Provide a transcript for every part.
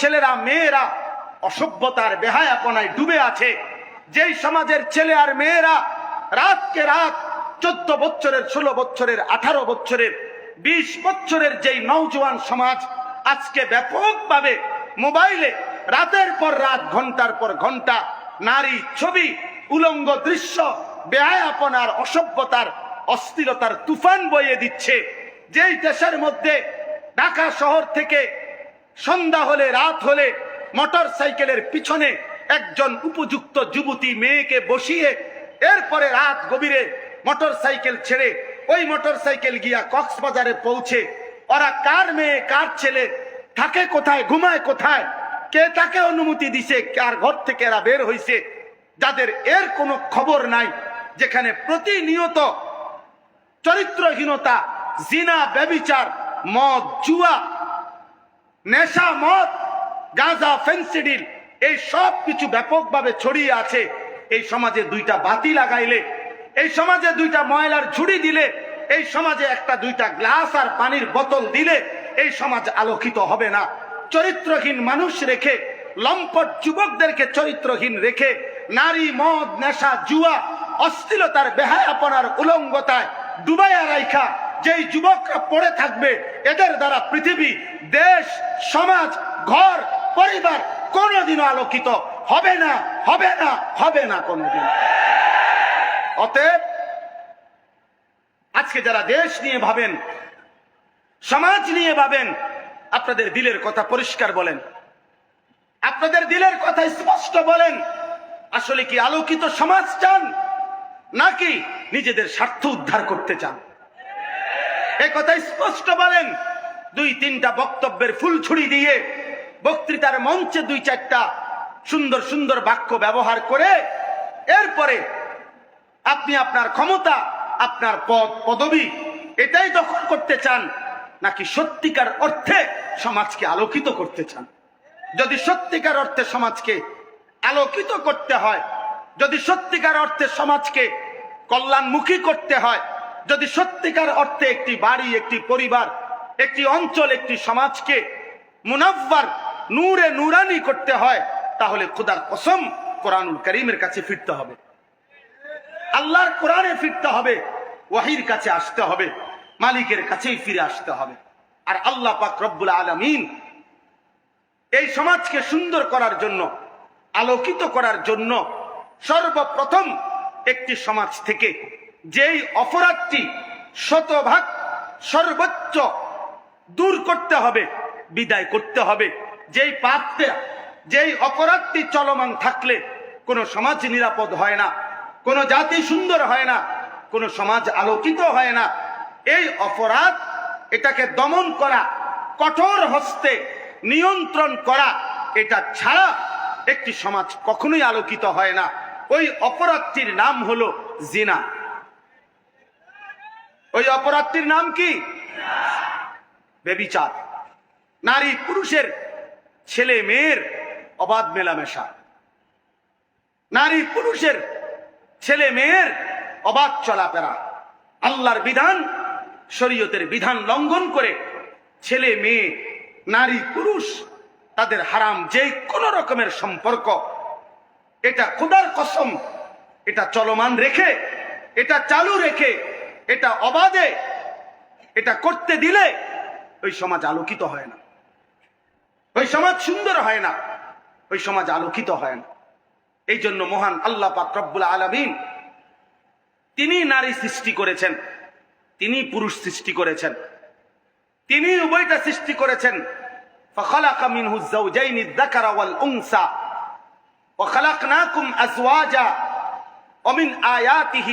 ছেলেরা, মেয়েরা অসভ্যতার বেহায়াপনায় ডুবে আছে। যেই সমাজের ছেলে আর মেয়েরা রাতকে রাত চোদ্দ বছরের, ষোলো বছরের, আঠারো বছরের, বিশ বছরের যেই নৌজওয়ান সমাজ আজকে ব্যাপকভাবে মোবাইলে রাতের পর রাত, ঘণ্টার পর ঘণ্টা নারী ছবি, উলঙ্গ দৃশ্য, বেহায়াপনার, অসভ্যতার, অস্থিরতার তুফান বইয়ে দিচ্ছে। যেই দেশের মধ্যে ঢাকা শহর থেকে সন্ধ্যা হলে, রাত হলে মোটর সাইকেলের পিছনে একজন উপযুক্ত যুবতী মেয়েকে বসিয়ে এরপরে রাত গভীরে মোটর সাইকেল ছেড়ে ওই মোটর সাইকেল গিয়া কক্সবাজারে পৌঁছে ওরা কার মেয়ে, কার ছেলে, থাকে কোথায়, ঘুমায় কোথায়, কে তাকে অনুমতি দিছে, কার ঘর থেকে এরা বের হইছে, যাদের এর কোনো খবর নাই, যেখানে প্রতিনিয়ত চরিত্রহীনতা, জিনা, ব্যবিচার, মদ, জুয়া নেশা, মদ, গাঁজা ফেন্সিডিল এই সব কিছু ব্যাপকভাবে ছড়িয়ে আছে। এই সমাজে দুইটা বাতি লাগাইলে, এই সমাজে দুইটা ময়লার ঝুড়ি দিলে, এই সমাজে একটা দুইটা গ্লাস আর পানির বোতল দিলে, এই সমাজ আলোকিত হবে না। চরিত্রহীন মানুষ রেখে, লম্পট যুবকদেরকে চরিত্রহীন রেখে, নারী, মদ, নেশা, জুয়া অস্থিরতার বেহায়াপনার উলঙ্গতায় ডুবাইয়া রাইখা যেই যুবকরা পড়ে থাকবে, এদের দ্বারা পৃথিবী, দেশ, সমাজ, ঘর, পরিবার কোনোদিনও আলোকিত হবে না হবে না হবে না কোনোদিন। অতএব, আজকে যারা দেশ নিয়ে ভাবেন, সমাজ নিয়ে ভাবেন, আপনাদের দিলের কথা পরিষ্কার বলেন। আপনাদের দিলের কথা স্পষ্ট বলেন, আসলে কি আলোকিত সমাজ চান, নাকি নিজেদের স্বার্থ উদ্ধার করতে চান? এ কথা স্পষ্ট বলেন। দুই তিনটা বক্তব্যের ফুল ছুরি দিয়ে বক্তৃতার মঞ্চে দুই চারটা সুন্দর সুন্দর বাক্য ব্যবহার করে এরপরে আপনি আপনার ক্ষমতা, আপনার পদ, পদবি এটাই দখল করতে চান নাকি সত্যিকার অর্থে সমাজকে আলোকিত করতে চান? যদি সত্যিকার অর্থে সমাজকে আলোকিত করতে হয়, যদি সত্যিকার অর্থে সমাজকে কল্যাণমুখী করতে হয় যদি সত্যিকার অর্থে একটি বাড়ি, একটি পরিবার, একটি অঞ্চল, একটি সমাজকে মুনাফার নূরে নুরানি করতে হয়, তাহলে খুদার কসম কোরআনুল করিমের কাছে ফিরতে হবে। আল্লাহর কোরআনে ফিরতে হবে, ওয়াহির কাছে আসতে হবে, মালিকের কাছেই ফিরে আসতে হবে। আর আল্লাহ পাক রব্বুল আলমিন এই সমাজকে সুন্দর করার জন্য, আলোকিত করার জন্য সর্বপ্রথম একটি সমাজ থেকে যেই অপরাধটি শতভাগ সর্বোচ্চ দূর করতে হবে, বিদায় করতে হবে। যেই পাপটা যেই অপরাধটি চলমান থাকলে কোনো সমাজ নিরাপদ হয় না, কোনো জাতি সুন্দর হয় না, কোনো সমাজ আলোকিত হয় না। এই অপরাধ, এটাকে দমন করা, কঠোর হস্তে নিয়ন্ত্রণ করা, এটা ছাড়া একটি সমাজ কখনোই আলোকিত হয় না। ওই অপরাধটির নাম হলো জিনা। ওই অপরাধটির নাম কি? বেবিচার। নারী পুরুষের ছেলে মেয়ের অবাধ মেলামেশা। নারী পুরুষের ছেলে মেয়ের অবাধ চলাফেরা। আল্লাহর বিধান, শরীয়তের বিধান লঙ্ঘন করে ছেলে মেয়ে, নারী পুরুষ তাদের হারাম যে কোন রকমের সম্পর্ক। এটা খুদার কসম, এটা চলমান রেখে, এটা চালু রেখে এটা অবাধে এটা করতে দিলে ওই সমাজ আলোকিত হয় না ওই সমাজ সুন্দর হয় না ওই সমাজ আলোকিত হয় না এই জন্য মহান আল্লাহ পাক রব্বুল আলমিন তিনি নারী সৃষ্টি করেছেন তিনি পুরুষ সৃষ্টি করেছেন তিনি উভয়টা সৃষ্টি করেছেন فخلق منه الزوجين الذكر والأنثى وخلقناكم أزواجا ومن آياته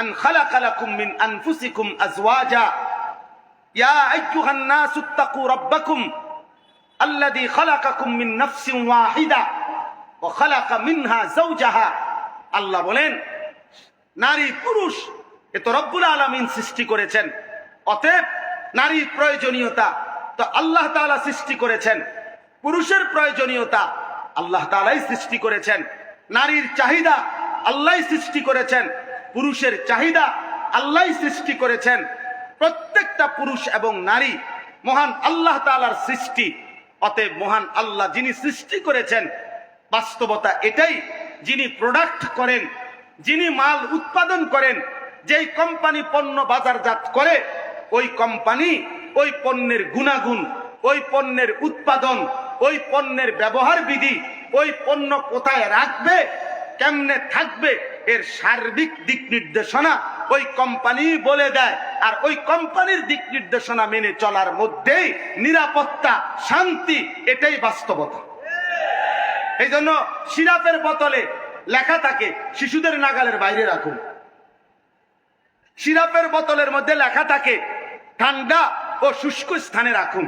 আন খালাকালাকুম মিন আনফুসিকুম আজওয়াজা ইয়া আইয়ুহান নাস ইত্তাকু রাব্বাকুম আল্লাযী খালাকাকুম মিন নাফসিন ওয়াহিদা ওয়া খালাকা মিনহা আল্লাহ বলেন, নারী পুরুষ এ তো রব্বুল আলামিন সৃষ্টি করেছেন, অতএব নারীর প্রয়োজনীয়তা তো আল্লাহ তালা সৃষ্টি করেছেন, পুরুষের প্রয়োজনীয়তা আল্লাহ তালাই সৃষ্টি করেছেন, নারীর চাহিদা আল্লাহ সৃষ্টি করেছেন পুরুষের চাহিদা আল্লাহ সৃষ্টি করেছেন। প্রত্যেকটা পুরুষ এবং নারী মহান আল্লাহ তাআলার সৃষ্টি। অতএব মহান আল্লাহ যিনি সৃষ্টি করেছেন, বাস্তবতা এটাই। যিনি প্রোডাক্ট করেন, যিনি মাল উৎপাদন করেন, যেই কোম্পানি পণ্য বাজারজাত করে, ওই কোম্পানি ওই পণ্যের গুণাগুণ, ওই পণ্যের উৎপাদন, ওই পণ্যের ব্যবহার বিধি ওই পণ্য কোথায় রাখবে, কেমনে থাকবে এর সার্বিক দিক নির্দেশনা ওই কোম্পানি বলে দেয়। আর ওই কোম্পানির দিক নির্দেশনা মেনে চলার মধ্যেই নিরাপত্তা, শান্তি, এটাই বাস্তবতা। এই জন্য সিরাপের বোতলে লেখা থাকে, শিশুদের নাগালের বাইরে রাখুন। সিরাপের বোতলের মধ্যে লেখা থাকে, ঠান্ডা ও শুষ্ক স্থানে রাখুন।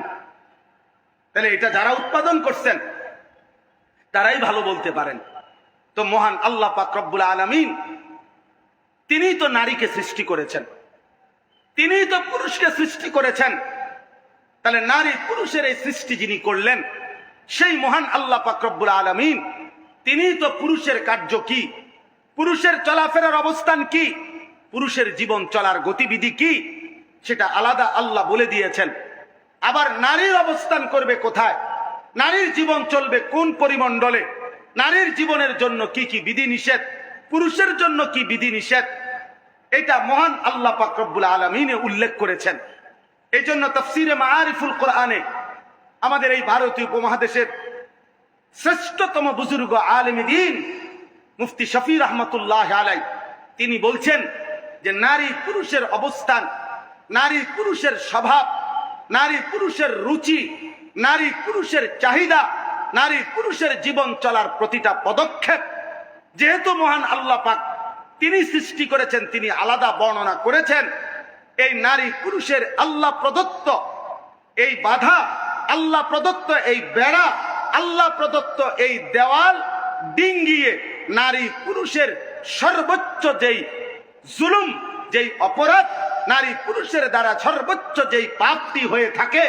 তাহলে এটা যারা উৎপাদন করছেন, তারাই ভালো বলতে পারেন। তো মহান আল্লাহ পাক রব্বুল আলমিন তিনিই তো নারীকে সৃষ্টি করেছেন। তিনিই তো পুরুষকে সৃষ্টি করেছেন। তাহলে নারী পুরুষের এই সৃষ্টি যিনি করলেন, সেই মহান আল্লাহ পাক রব্বুল আলমিন তিনিই তো পুরুষের কার্য কি? পুরুষের চলাফেরার অবস্থান কি? পুরুষের জীবন চলার গতিবিধি কি? সেটা আলাদা আল্লাহ বলে দিয়েছেন। আবার নারীর অবস্থান করবে কোথায়? নারীর জীবন চলবে কোন পরিমণ্ডলে? নারীর জীবনের জন্য কি কি বিধি নিষেধ? পুরুষের জন্য কি বিধি নিষেধ? এটা মহান আল্লাহ পাকরবুল আলমিনে উল্লেখ করেছেন। এই জন্য তফসিরে মারিফুল কোরআনে আমাদের এই ভারতীয় উপমহাদেশের শ্রেষ্ঠতম বুজুর্গ আলমী দিন মুফতি শফি রহমতুল্লাহ আলাই তিনি বলছেন যে নারী পুরুষের অবস্থান, নারী পুরুষের স্বভাব, নারী পুরুষের রুচি, নারী পুরুষের চাহিদা নারী পুরুষের জীবন চলার প্রতিটা পদক্ষেপ, যেহেতু মহান আল্লাহ পাক তিনি সৃষ্টি করেছেন, তিনি আলাদা বর্ণনা করেছেন, এই নারী পুরুষের আল্লাহ প্রদত্ত এই বাধা, আল্লাহ প্রদত্ত এই বেড়া, আল্লাহ প্রদত্ত এই দেওয়াল ডিঙ্গিয়ে নারী পুরুষের সর্বোচ্চ যেই জুলুম, যেই অপরাধ, নারী পুরুষের দ্বারা সর্বোচ্চ যেই পাপটি হয়ে থাকে,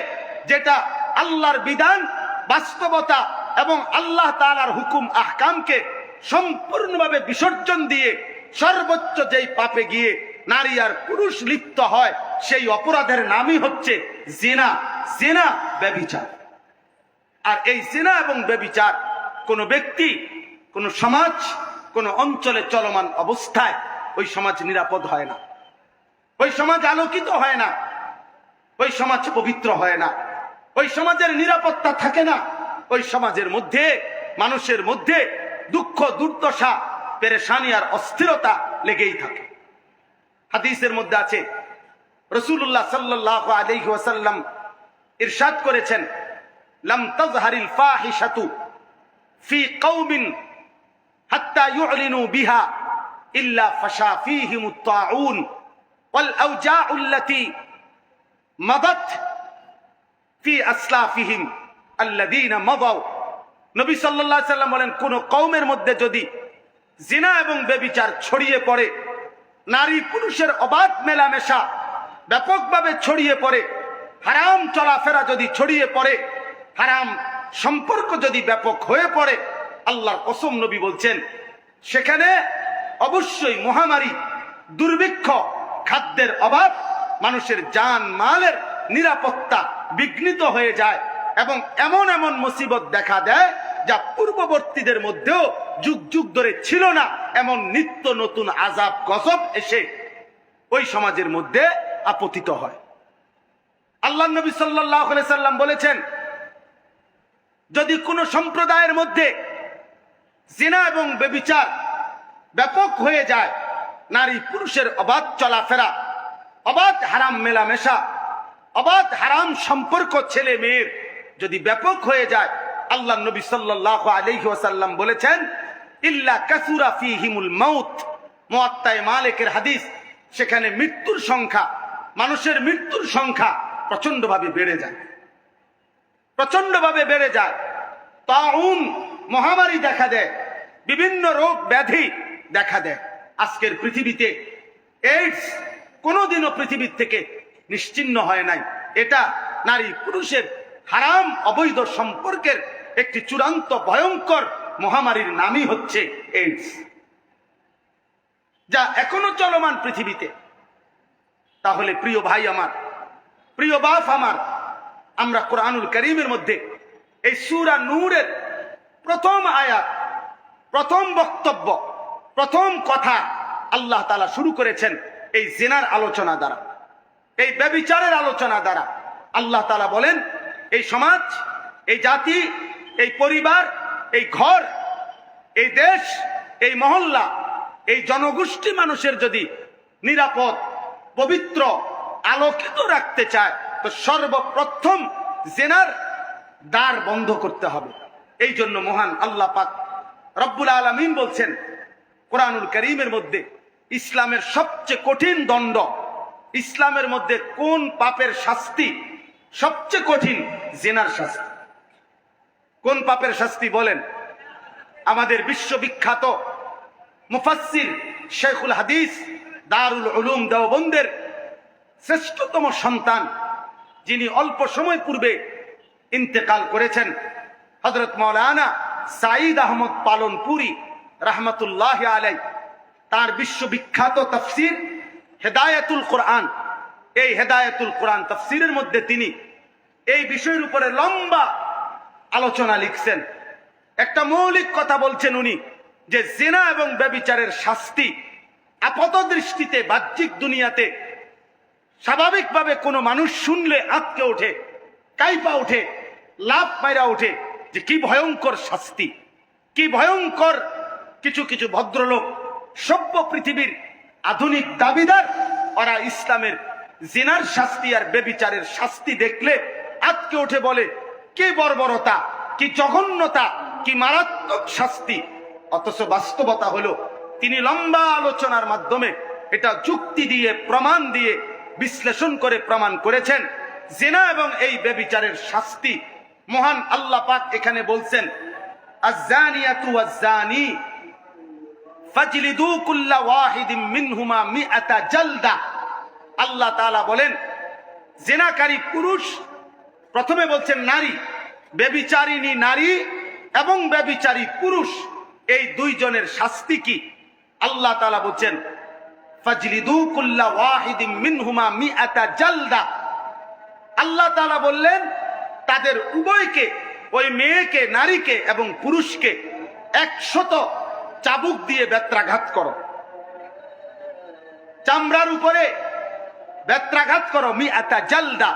যেটা আল্লাহর বিধান বাস্তবতা এবং আল্লাহ তালার হুকুম, আহকামকে সম্পূর্ণভাবে বিসর্জন দিয়ে সর্বোচ্চ যেই পাপে গিয়ে নারী আর পুরুষ লিপ্ত হয়, সেই অপরাধের নামই হচ্ছে জেনা। জেনা, ব্যবিচার। আর এই জেনা এবং ব্যবিচার কোনো ব্যক্তি, কোনো সমাজ, কোনো অঞ্চলে চলমান অবস্থায় ওই সমাজ নিরাপদ হয় না। ওই সমাজ আলোকিত হয় না। ওই সমাজ পবিত্র হয় না। ওই সমাজের নিরাপত্তা থাকে না। ওই সমাজের মধ্যে, মানুষের মধ্যে দুঃখ, দুর্দশা, পেরেশানি আর অস্থিরতা লেগেই থাকে। হাদিসের মধ্যে আছে রসুল্লাহ সাল্লাহ আলহি ওয়াসাল্লাম ইরশাদ করেছেন, লাম তাজহারিল ফাহিশাতু ফি কৌমিন হাত্তা ইউলিনু বিহা ইল্লা ফাশা ফীহিমুত তাউন ওয়াল আওজাউ আল্লাতী মাদাত ফি আসলাফিহিম আল্লাদিনা মদাও নবী সাল্লাল্লাহু সাল্লাম বলেন, কোন কওমের মধ্যে যদি জিনা এবং বেবিচার ছড়িয়ে পড়ে, নারী পুরুষের অবাধ মেলামেশা ব্যাপকভাবে ছড়িয়ে পড়ে, হারাম চলাফেরা যদি ছড়িয়ে পড়ে, হারাম সম্পর্ক যদি ব্যাপক হয়ে পড়ে, আল্লাহর কসম নবী বলছেন, সেখানে অবশ্যই মহামারী, দুর্ভিক্ষ, খাদ্যের অভাব, মানুষের যান মালের নিরাপত্তা বিঘ্নিত হয়ে যায় এবং এমন এমন মুসিবত দেখা দেয় যা পূর্ববর্তীদের মধ্যেও যুগ যুগ ধরে ছিল না। এমন নিত্য নতুন আজাব গজব এসে ওই সমাজের মধ্যে আপতিত হয়। আল্লাহ নবী সাল্লাহ সাল্লাম বলেছেন, যদি কোনো সম্প্রদায়ের মধ্যে জিনা এবং বেবিচার ব্যাপক হয়ে যায়, নারী পুরুষের অবাধ চলাফেরা, অবাধ হারাম মেলামেশা অবাধ হারাম সম্পর্ক ছেলে মেয়ের যদি ব্যাপক হয়ে যায়, আল্লাহ নবী সাল্লাহ আলহি ওয়াসাল্লাম বলেছেন, ইল্লা কাসুরা ফি হিমুল মাউত। মোয়াত্তায় মালিকের হাদিস, সেখানে মৃত্যুর সংখ্যা, মানুষের মৃত্যুর সংখ্যা প্রচন্ডভাবে বেড়ে যায়। প্রচন্ডভাবে বেড়ে যায়। তাউন মহামারী দেখা দেয়, বিভিন্ন রোগ ব্যাধি দেখা দেয়। আজকের পৃথিবীতে এইডস কোনোদিনও পৃথিবীর থেকে নিশ্চিন্ন হয় নাই। এটা নারী পুরুষের হারাম অবৈধ সম্পর্কের একটি চূড়ান্ত ভয়ঙ্কর মহামারীর নামই হচ্ছে এইডস যা এখনও চলমান পৃথিবীতে। তাহলে প্রিয় ভাই আমার, প্রিয় বাপ আমার, আমরা কোরআনুল করিমের মধ্যে এই সুরা নূরের প্রথম আয়াত, প্রথম বক্তব্য, প্রথম কথা আল্লাহ তালা শুরু করেছেন এই জেনার আলোচনা দ্বারা। এই ব্যবিচারের আলোচনা দ্বারা আল্লাহ তালা বলেন, এই সমাজ, এই জাতি, এই পরিবার, এই ঘর, এই দেশ, এই মহল্লা, এই জনগোষ্ঠী মানুষের যদি নিরাপদ, পবিত্র, আলোকিত রাখতে চায়, তো সর্বপ্রথম জেনার দ্বার বন্ধ করতে হবে। এই জন্য মহান আল্লাহ পাক রব্বুল আলমিন বলছেন, কোরআনুল করিমের মধ্যে ইসলামের সবচেয়ে কঠিন দণ্ড ইসলামের মধ্যে কোন পাপের শাস্তি সবচেয়ে কঠিন? জেনার শাস্তি। কোন পাপের শাস্তি বলেন? আমাদের বিশ্ববিখ্যাত মুফাসসির শেখুল হাদিস, দারুল উলুম দেওবন্দের শ্রেষ্ঠতম সন্তান, যিনি অল্প সময় পূর্বে ইন্তেকাল করেছেন হজরত মৌলানা সাঈদ আহমদ পালনপুরি রহমতুল্লাহ আলাই তার বিশ্ববিখ্যাত তফসির হেদায়েতুল কোরআন। এই হেদায়েতুল কোরআন তফসিরের মধ্যে তিনি এই বিষয়ের উপরে লম্বা আলোচনা লিখছেন। একটা মৌলিক কথা বলছেন উনি যে জেনা এবং ব্যবিচারের শাস্তি আপাত দৃষ্টিতে বাহ্যিক দুনিয়াতে স্বাভাবিকভাবে কোনো মানুষ শুনলে আঁতকে ওঠে, কাইপা ওঠে লাভ মাইরা ওঠে যে কি ভয়ঙ্কর শাস্তি, কি ভয়ঙ্কর কিছু কিছু ভদ্রলোক সভ্য পৃথিবীর আধুনিক দাবিদার, ওরা ইসলামের জিনার শাস্তি আর বেবিচারের শাস্তি দেখলে আজকে ওঠে বলে, কি বর্বরতা, কি জঘন্যতা, কি মারাত্মক শাস্তি। অথচ বাস্তবতা হলো, তিনি লম্বা আলোচনার মাধ্যমে এটা যুক্তি দিয়ে, প্রমাণ দিয়ে, বিশ্লেষণ করে প্রমাণ করেছেন। জেনা এবং এই বেবিচারের শাস্তি মহান আল্লাহ পাক এখানে বলছেন, আজ্জানিয়াতু আজ্জানি কুল্লা ওয়াহিদিম মিনহুমা আল্লাহ বলেন, জেনাকারী পুরুষ প্রথমে বলছেন নারী বেবিচারিণী নারী এবং বেবিচারী পুরুষ, এই দুইজনের শাস্তি কি? আল্লাহ তাআলা বলছেন ওয়াহিদিম মিনহুমা আল্লাহ বললেন, তাদের উভয়কে, ওই মেয়েকে, নারীকে এবং পুরুষকে একশত চাবুক দিয়ে বেত্রাঘাত করো। চামড়ার উপরে বেত্রাঘাত করো মি এতা জালদা।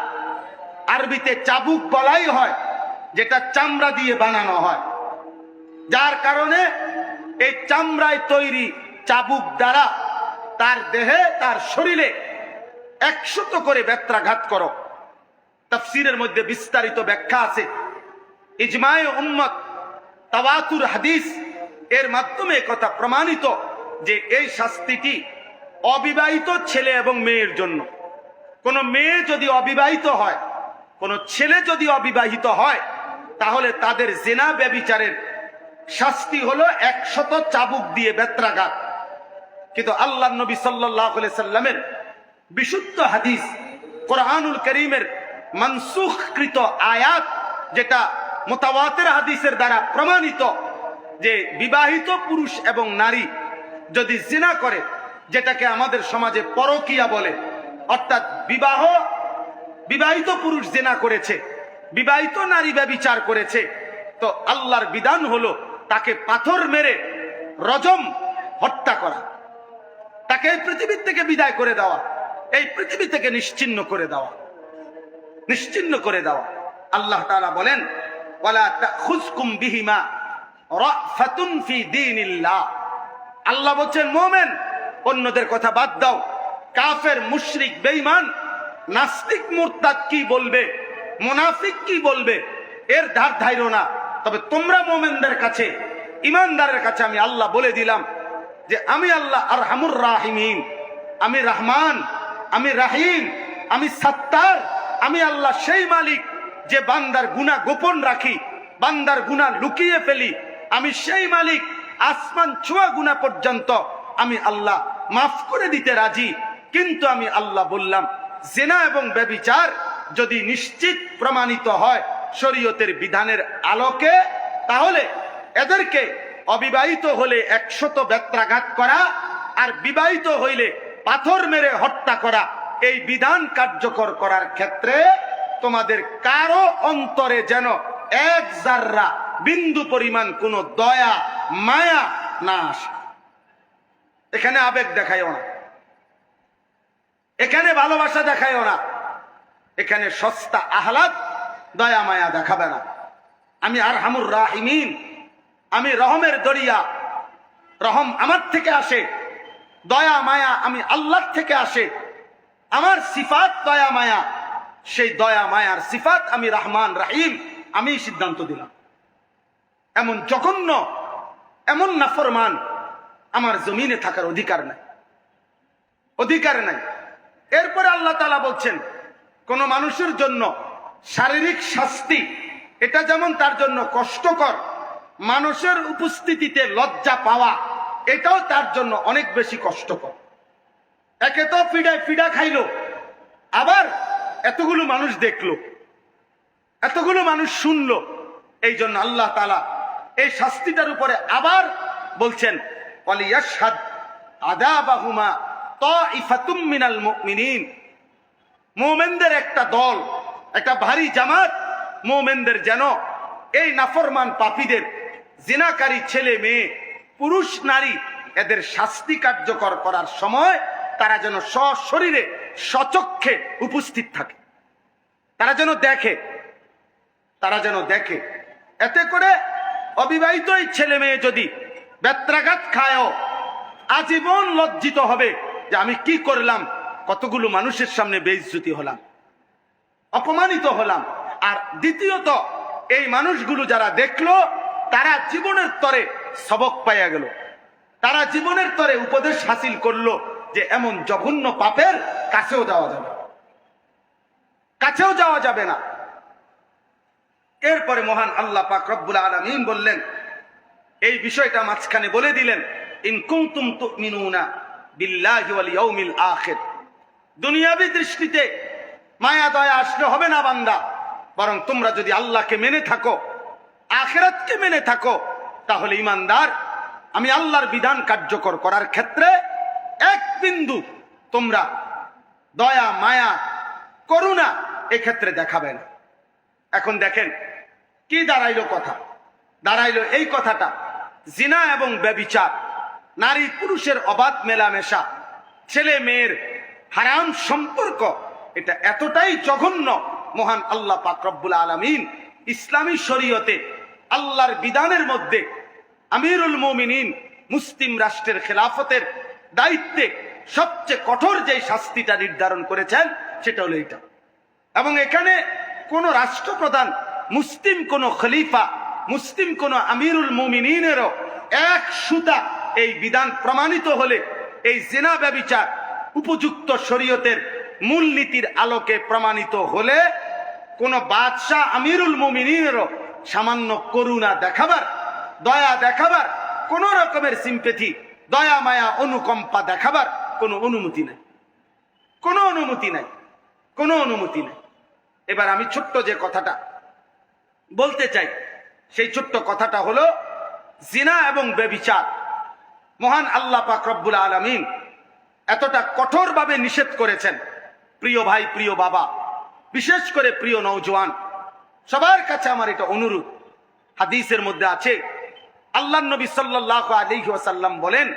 আরবিতে চাবুক বলাই হয়, যেটা চামড়া দিয়ে বানানো হয়। যার কারণে এই চামড়ায় তৈরি চাবুক দ্বারা তার দেহে, তার শরীরে একশত করে বেত্রাঘাত করো। তফসিরের মধ্যে বিস্তারিত ব্যাখ্যা আছে। ইজমায় উম্মত তাওয়াতুর হাদিস এর মাধ্যমে কথা প্রমাণিত যে এই শাস্তিটি অবিবাহিত ছেলে এবং মেয়ের জন্য। কোন মেয়ে যদি অবিবাহিত হয়, কোন ছেলে যদি অবিবাহিত হয়, তাহলে তাদের জেনা ব্যবিচারের শাস্তি হলো একশত চাবুক দিয়ে বেত্রাঘাত। কিন্তু আল্লাহ নবী সাল্লাহ সাল্লামের বিশুদ্ধ হাদিস কোরআনুল করিমের মনসুখকৃত আয়াত, যেটা মোতাবাতের হাদিসের দ্বারা প্রমাণিত যে বিবাহিত পুরুষ এবং নারী যদি জিনা করে, যেটাকে আমাদের সমাজে পরকিয়া বলে, অর্থাৎ বিবাহ, বিবাহিত পুরুষ জেনা করেছে, বিবাহিত নারী ব্যবিচার করেছে, তো আল্লাহর বিধান হলো তাকে পাথর মেরে রজম হত্যা করা, তাকে এই পৃথিবীর থেকে বিদায় করে দেওয়া, এই পৃথিবী থেকে নিশ্চিন্ন করে দেওয়া, নিশ্চিন্ন করে দেওয়া। আল্লাহ তাআলা বলেন, ওয়ালা তাখুজকুম বিহিমা আল্লাহ বলছেন, মোমেন, অন্যদের কথা বাদ দাও। কাফের, মুশরিক, বেঈমান, নাস্তিক, মুরতাদ কি বলবে? মুনাফিক কি বলবে? এর ধার ধাইরো না। তবে তোমরা মোমেনদের কাছে ইমানদারের কাছে আমি আল্লাহ বলে দিলাম যে, আমি আল্লাহ আর হামুর রাহিমিন। আমি রহমান, আমি রাহিম, আমি সত্তার, আমি আল্লাহ সেই মালিক যে বান্দার গুণা গোপন রাখি, বান্দার গুণা লুকিয়ে ফেলি আমি সেই মালিক, আসমান ছোঁয়া গুণা পর্যন্ত আমি আল্লাহ মাফ করে দিতে রাজি। কিন্তু আমি আল্লাহ বললাম, জেনা এবং ব্যবিচার যদি নিশ্চিত প্রমাণিত হয় শরীয়তের বিধানের আলোকে, তাহলে এদেরকে অবিবাহিত হলে একশত ব্যত্রাঘাত করা আর বিবাহিত হইলে পাথর মেরে হত্যা করা, এই বিধান কার্যকর করার ক্ষেত্রে তোমাদের কারও অন্তরে যেন এক জাররা বিন্দু পরিমাণ কোনো দয়া, মায়া না আসে। এখানে আবেগ দেখায় না। এখানে ভালোবাসা দেখায়ও না। এখানে সস্তা আহ্লাদ, দয়া, মায়া দেখাবে না। আমি আর হামুর রাহিমিন, আমি রহমের দরিয়া। রহম আমার থেকে আসে, দয়া, মায়া আমি আল্লাহর থেকে আসে। আমার সিফাত দয়া, মায়া, সেই দয়া, মায়ার সিফাত আমি রহমান, রাহিম, আমি সিদ্ধান্ত দিলাম। এমন জঘন্য, এমন নাফরমান আমার জমিনে থাকার অধিকার নাই। অধিকার নাই। এরপরে আল্লাহ তালা বলছেন, কোন মানুষের জন্য শারীরিক শাস্তি, এটা যেমন তার জন্য কষ্টকর, মানুষের উপস্থিতিতে লজ্জা পাওয়া, এটাও তার জন্য অনেক বেশি কষ্টকর। একে তো ফিডায় ফিডা খাইলো, আবার এতগুলো মানুষ দেখল, এতগুলো মানুষ শুনলো এই জন্য আল্লাহ তালা এই শাস্তিটার উপরে আবার বলছেন অলিয়াসাদ আদা বাহুমা মোমেনদের একটা দল, একটা ভারী জামাত মোমেনদের যেন এই নাফরমান পাপীদের, জিনাকারী ছেলে মেয়ে, পুরুষ নারী এদের শাস্তি কার্যকর করার সময় তারা যেন সশরীরে সচক্ষে উপস্থিত থাকে। তারা যেন দেখে, তারা যেন দেখে। এতে করে অবিবাহিত ছেলে মেয়ে যদি ব্যত্রাঘাত খায়ও, আজীবন লজ্জিত হবে যে আমি কি করলাম, কতগুলো মানুষের সামনে বেইজ্জতি হলাম, অপমানিত হলাম। আর দ্বিতীয়ত, এই মানুষগুলো যারা দেখল, তারা জীবনের তরে সবক পাইয়া গেল। তারা জীবনের তরে উপদেশ হাসিল করল যে এমন জঘন্য পাপের কাছেও যাওয়া যাবে কাছেও যাওয়া যাবে না। এরপরে মহান আল্লাহ পাক রব্বুল আলামিন বললেন, এই বিষয়টা মাঝখানে বলে দিলেন, ইন কুনতুম তুমিনুনা বিল্লাহি ওয়াল ইয়াউমিল আখির। দুনিয়াবী দৃষ্টিতে মায়া, দয়া আসলে হবে না বান্দা। বরং তোমরা যদি আল্লাহকে মেনে থাকো, আখেরাতকে মেনে থাকো, তাহলে ইমানদার আমি আল্লাহর বিধান কার্যকর করার ক্ষেত্রে এক বিন্দু তোমরা দয়া, মায়া, করুণা এক্ষেত্রে দেখাবে না। এখন দেখেন, কি দাঁড়াইলো কথা? দাঁড়াইলো এই কথাটা, জিনা এবং ব্যবিচার, নারী পুরুষের অবাধ মেলামেশা, ছেলে মেয়ের হারাম সম্পর্ক, এটা এতটাই জঘন্য, মহান আল্লাহ পাক রব্বুল আলমিন ইসলামী শরীয়তে আল্লাহর বিধানের মধ্যে আমিরুল মোমিনিন, মুসলিম রাষ্ট্রের খেলাফতের দায়িত্বে সবচেয়ে কঠোর যে শাস্তিটা নির্ধারণ করেছেন, সেটা হলো এটা এবং এখানে কোন রাষ্ট্রপ্রধান, মুসলিম কোন খলিফা, মুসলিম কোন আমিরুল মুমিনেরও এক সুতা এই বিধান প্রমাণিত হলে এই জেনা ব্যবিচার উপযুক্ত শরীয়তের মূলনীতির আলোকে প্রমাণিত হলে কোন বাদশাহ আমিরুল মুমিনেরও সামান্য করুণা দেখাবার, দয়া দেখাবার, কোন রকমের সিম্পেথি দয়া মায়া অনুকম্পা দেখাবার কোনো অনুমতি নাই। কোনো অনুমতি নাই। কোনো অনুমতি নাই। এবার আমি ছোট্ট যে কথাটা বলতে চাই, সেই ছোট্ট কথাটা হলো, জিনা এবং বেবিচার মহান আল্লাহ পাক রব্বুল আলমিন এতটা কঠোরভাবে নিষেধ করেছেন, প্রিয় ভাই, প্রিয় বাবা, বিশেষ করে প্রিয় নৌজওয়ান সবার কাছে আমার এটা অনুরোধ। হাদিসের মধ্যে আছে, আল্লাহ নবী সাল্লাল্লাহু আলাইহি ওয়াসাল্লাম বলেন,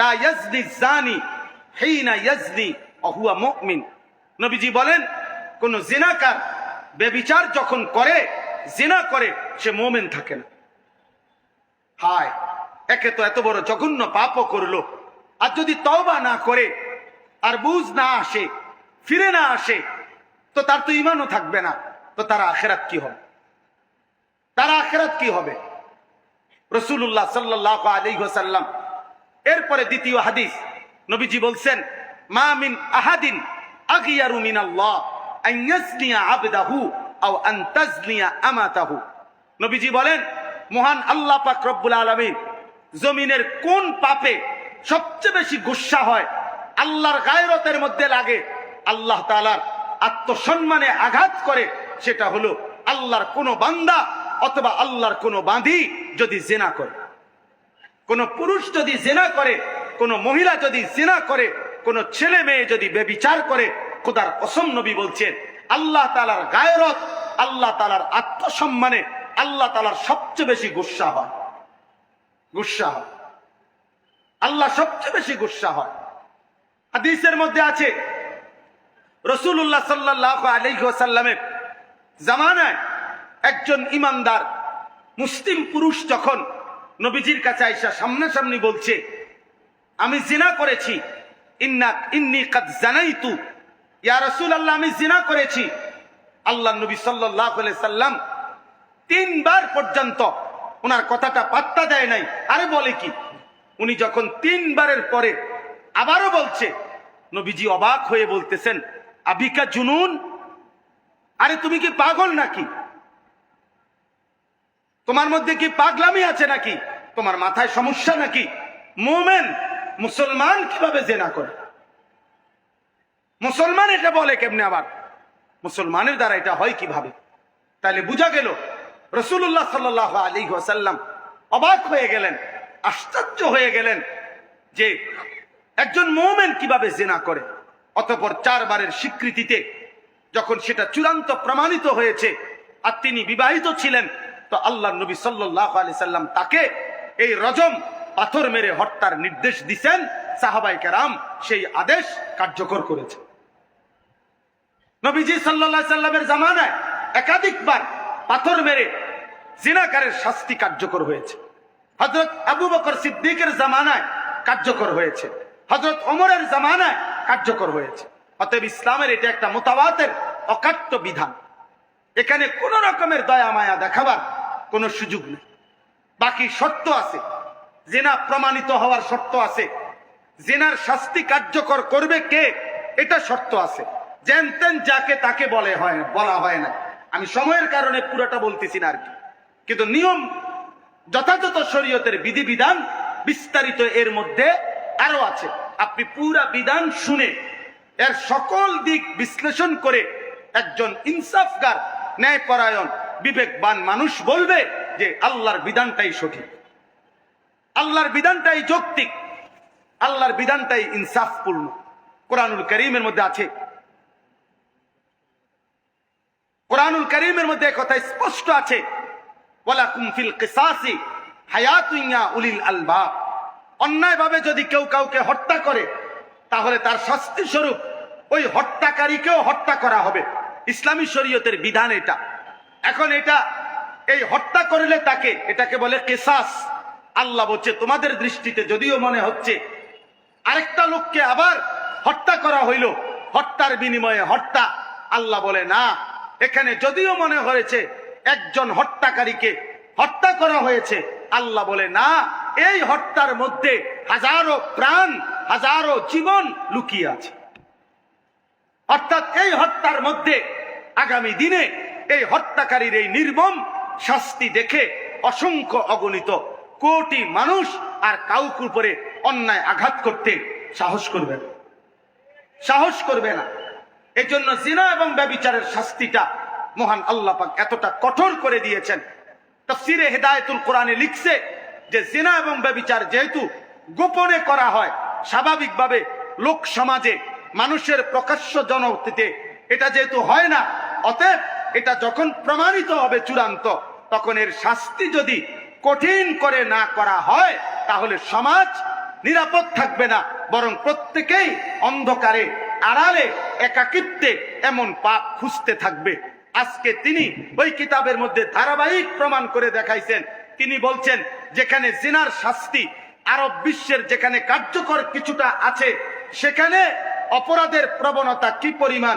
লা ইয়াজনি জানি হিনা ইয়াজনি অহুয়া নবীজি বলেন কোন জিনাকার বেবিচার যখন করে, জিনা করে, সে মোমেন থাকে না। হায়, একে তো এত বড় জঘন্য পাপও করল। আর যদি তওবা না করে, আর বুঝ না আসে, ফিরে না আসে, তো তার তো ইমানও থাকবে না। তো তার আখেরাত কি হবে? তার আখেরাত কি হবে? রসুল্লাহ সাল্লাহ আলী সাল্লাম এরপরে দ্বিতীয় হাদিস, নবীজি বলছেন, মা মিন আহাদিন আগিয়ারু মিন ইয়াজনিয়া আবদাহু আও আন তাজনিয়া আমাতাহু। নবীজি বলেন, মহান আল্লাহ পাক রব্বুল আলামিন জমিনের কোন পাপে সবচেয়ে বেশি গুসা হয়, আল্লাহর গায়রতের মধ্যে লাগে, আল্লাহ তাআলার আত্মসম্মানে আঘাত করে, সেটা হলো আল্লাহর কোন বান্দা অথবা আল্লাহর কোন বাঁধি যদি জেনা করে। কোন পুরুষ যদি জেনা করে, কোন মহিলা যদি জেনা করে, কোন ছেলে মেয়ে যদি বেবিচার করে খোদার অসম নবী বলছেন, আল্লাহ তালার গায়রত, আল্লাহ তালার আত্মসম্মানে আল্লাহ তালার সবচেয়ে বেশি গুসা হয়। গুসা হয়। আল্লাহ সবচেয়ে বেশি গুসা হয়। হাদিসের মধ্যে আছে রসুল্লাহ সাল্লাহ আলহ্লামের জামানায় একজন ইমানদার মুসলিম পুরুষ যখন নবীজির কাছে আইসা সামনাসামনি বলছে, আমি জিনা করেছি, ইন্না ইন্নি কাদ জানাইতু ইয়া রসুল আল্লাহ আমি জিনা করেছি। আল্লাহ নবী সাল্লাহ সাল্লাম তিনবার পর্যন্ত ওনার কথাটা পাত্তা দেয় নাই। আরে বলে কি? উনি যখন তিনবারের পরে আবারও বলছে, নবীজি অবাক হয়ে বলতেছেন, আবিকা জুনুন? আরে তুমি কি পাগল নাকি? তোমার মধ্যে কি পাগলামি আছে নাকি? তোমার মাথায় সমস্যা নাকি? মোমেন, মুসলমান কীভাবে জেনা করে? মুসলমান এটা বলে কেমনে আবার? মুসলমানের দ্বারা এটা হয় কীভাবে? তাহলে বুঝা গেল রসুল্লাহ সাল আলী ওয়াসাল্লাম অবাক হয়ে গেলেন, আশ্চর্য হয়ে গেলেন যে একজন মোমেন কীভাবে জেনা করে? অতপর চারবারের স্বীকৃতিতে যখন সেটা চূড়ান্ত প্রমাণিত হয়েছে আর তিনি বিবাহিত ছিলেন, তো আল্লাহ নবী সাল্লাহ আলি সাল্লাম তাকে এই রজম পাথর মেরে হত্যার নির্দেশ দিছেন সাহাবাই কেরাম। সেই আদেশ কার্যকর করেছে। নবীজি সাল্লা সাল্লামের জামানায় একাধিকবার পাথর মেরে জিনাকারের শাস্তি কার্যকর হয়েছে। হজরত আবু বকর সিদ্দিকের জামানায় কার্যকর হয়েছে। হজরত অমরের জামানায় কার্যকর হয়েছে। অতএব ইসলামের এটা একটা মোতাবাতের অকাট্য বিধান। এখানে কোন রকমের দয়া মায়া দেখাবার কোনো সুযোগ নেই। বাকি শর্ত আছে। জেনা প্রমাণিত হওয়ার শর্ত আছে। জেনার শাস্তি কার্যকর করবে কে? এটা শর্ত আছে। যেন তেন যাকে তাকে বলে হয়, বলা হয় না। আমি সময়ের কারণে পুরোটা বলতেছি না আর কি। কিন্তু নিয়ম, যথাযথ শরীয়তের বিধিবিধান বিস্তারিত এর মধ্যে আরও আছে। আপনি পুরা বিধান শুনে এর সকল দিক বিশ্লেষণ করে একজন ইনসাফগার, ন্যায়পরায়ণ, বিবেকবান মানুষ বলবে যে আল্লাহর বিধানটাই সঠিক। আল্লাহর বিধানটাই যৌক্তিক, আল্লাহর বিধানটাই ইনসাফপূর্ণ। কোরআনুল করিমের মধ্যে আছে কোরআনুল করিমের মধ্যে কথা স্পষ্ট আছে, ওয়ালাকুম ফিল কিসাসি হায়াতুইয়া উলিল আলবাব। অন্যায়ভাবে যদি কেউ কাউকে হত্যা করে, তাহলে তার শাস্তি স্বরূপ ওই হত্যাকারীকেও হত্যা করা হবে। ইসলামী শরীয়তের বিধান এটা। এখন এটা, এই হত্যা করলে তাকে, এটাকে বলে কেসাস। আল্লাহ বলছে, তোমাদের দৃষ্টিতে যদিও মনে হচ্ছে, আরেকটা লোককে আবার হত্যা করা হইল, হত্যার বিনিময়ে হত্যা, আল্লাহ বলে না। এখানে যদিও মনে হয়েছে একজন হত্যাকারীকে হত্যা করা হয়েছে, আল্লাহ বলে, না, এই হত্যার মধ্যে হাজারো প্রাণ, হাজারো জীবন লুকিয়ে আছে। অর্থাৎ এই হত্যার মধ্যে আগামী দিনে এই হত্যাকারীর এই নির্মম শাস্তি দেখে অসংখ্য অগণিত কোটি মানুষ আর কাউকে উপরে অন্যায় আঘাত করতে সাহস করবে না। সাহস করবে না। এই জন্য জিনা এবং ব্যবিচারের শাস্তিটা মহান আল্লাহ পাক এতটা কঠোর করে দিয়েছেন। তফসিরে হেদায়তুল কোরআনে লিখছে যে জিনা এবং ব্যবিচার যেহেতু গোপনে করা হয়, স্বাভাবিকভাবে লোক সমাজে মানুষের প্রকাশ্য জনতিতে এটা যেহেতু হয় না, অতএব এটা যখন প্রমাণিত হবে চূড়ান্ত, তখন এর শাস্তি যদি কঠিন করে না করা হয়, তাহলে সমাজ নিরাপদ থাকবে না, বরং প্রত্যেকেই অন্ধকারে, আড়ালে একাকিত্বে এমন পাপ খুঁজতে থাকবে। আজকে তিনি ওই কিতাবের মধ্যে ধারাবাহিক প্রমাণ করে দেখাইছেন। তিনি বলছেন, যেখানে জিনার শাস্তি, আরব বিশ্বের যেখানে কার্যকর কিছুটা আছে, সেখানে অপরাধের প্রবণতা কি পরিমাণ?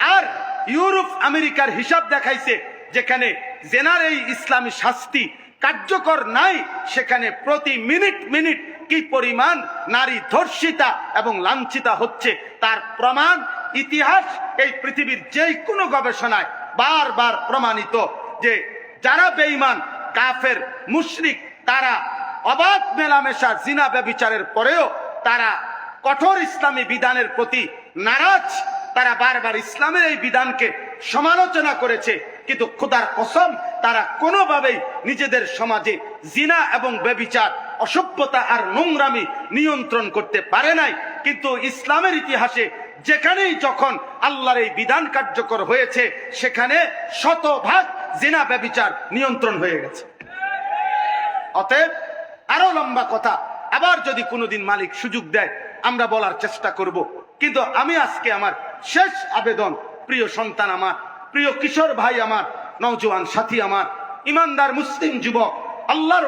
আর ইউরোপ, আমেরিকার হিসাব দেখাইছে, যেখানে জেনার এই ইসলামী শাস্তি কার্যকর নাই, সেখানে প্রতি মিনিট মিনিট কি পরিমাণ নারী ধর্ষিতা এবং লাঞ্ছিতা হচ্ছে। তার প্রমাণ, ইতিহাস এই পৃথিবীর যে কোনো গবেষণায় বারবার প্রমাণিত যে যারা বেঈমান, কাফের, মুশরিক, তারা অবাধ মেলামেশা, জিনা ব্যবিচারের পরেও তারা কঠোর ইসলামী বিধানের প্রতি নারাজ। তারা বারবার ইসলামের এই বিধানকে সমালোচনা করেছে, কিন্তু খোদার কসম, তারা কোনোভাবেই নিজেদের সমাজে জিনা এবং ব্যবিচার অসভ্যতা আর নোংরামি নিয়ন্ত্রণ করতে পারে নাই। কিন্তু ইসলামের ইতিহাসে যেখানেই যখন আল্লাহর এই বিধান কার্যকর হয়েছে, সেখানে শতভাগ জেনা ব্যবিচার নিয়ন্ত্রণ হয়ে গেছে। অতএব আরও লম্বা কথা, আবার যদি কোনোদিন মালিক সুযোগ দেয়, আমরা বলার চেষ্টা করব। কিন্তু আমি আজকে আমার শেষ আবেদন, প্রিয় সন্তান আমার, প্রিয় কিশোর ভাই আমার, নওজোয়ান সাথী আমার, ইমানদার মুসলিম যুবক, আল্লাহর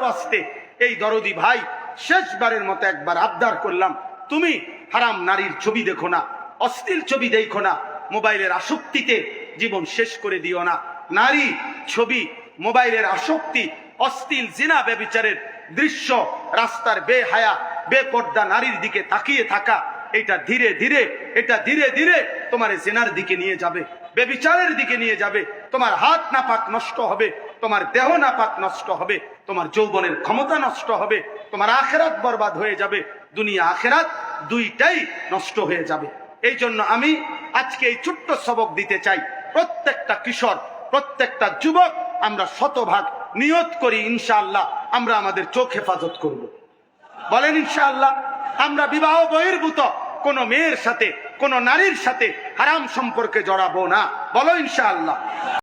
এই দরদি ভাই, শেষবারের মতো একবার আবদার করলাম। তুমি হারাম নারীর ছবি দেখো না, অশ্লীল ছবি দেখো না, মোবাইলের আসক্তিতে জীবন শেষ করে দিও না। নারী ছবি, মোবাইলের আসক্তি, অশ্লীল জিনা ব্যবিচারের দৃশ্য, রাস্তার বেহায়া, বেপর্দা নারীর দিকে তাকিয়ে থাকা, এটা ধীরে ধীরে, এটা ধীরে ধীরে তোমার জেনার দিকে নিয়ে যাবে বেবিচারের দিকে নিয়ে যাবে, তোমার হাত নাপাক নষ্ট হবে, তোমার দেহ নাপাক নষ্ট হবে তোমার যৌবনের ক্ষমতা নষ্ট হবে, তোমার আখেরাত বরবাদ হয়ে যাবে, দুনিয়া আখেরাত দুইটাই নষ্ট হয়ে যাবে। এই জন্য আমি আজকে এই ছোট্ট সবক দিতে চাই, প্রত্যেকটা কিশোর, প্রত্যেকটা যুবক আমরা শতভাগ নিয়ত করি, ইনশাআল্লাহ আমরা আমাদের চোখ হেফাজত করব। বলেন ইনশাআল্লাহ, আমরা বিবাহ বহির্ভূত, কোন মেয়ের সাথে, কোন নারীর সাথে হারাম সম্পর্কে জড়াবো না। বলো ইনশাআল্লাহ।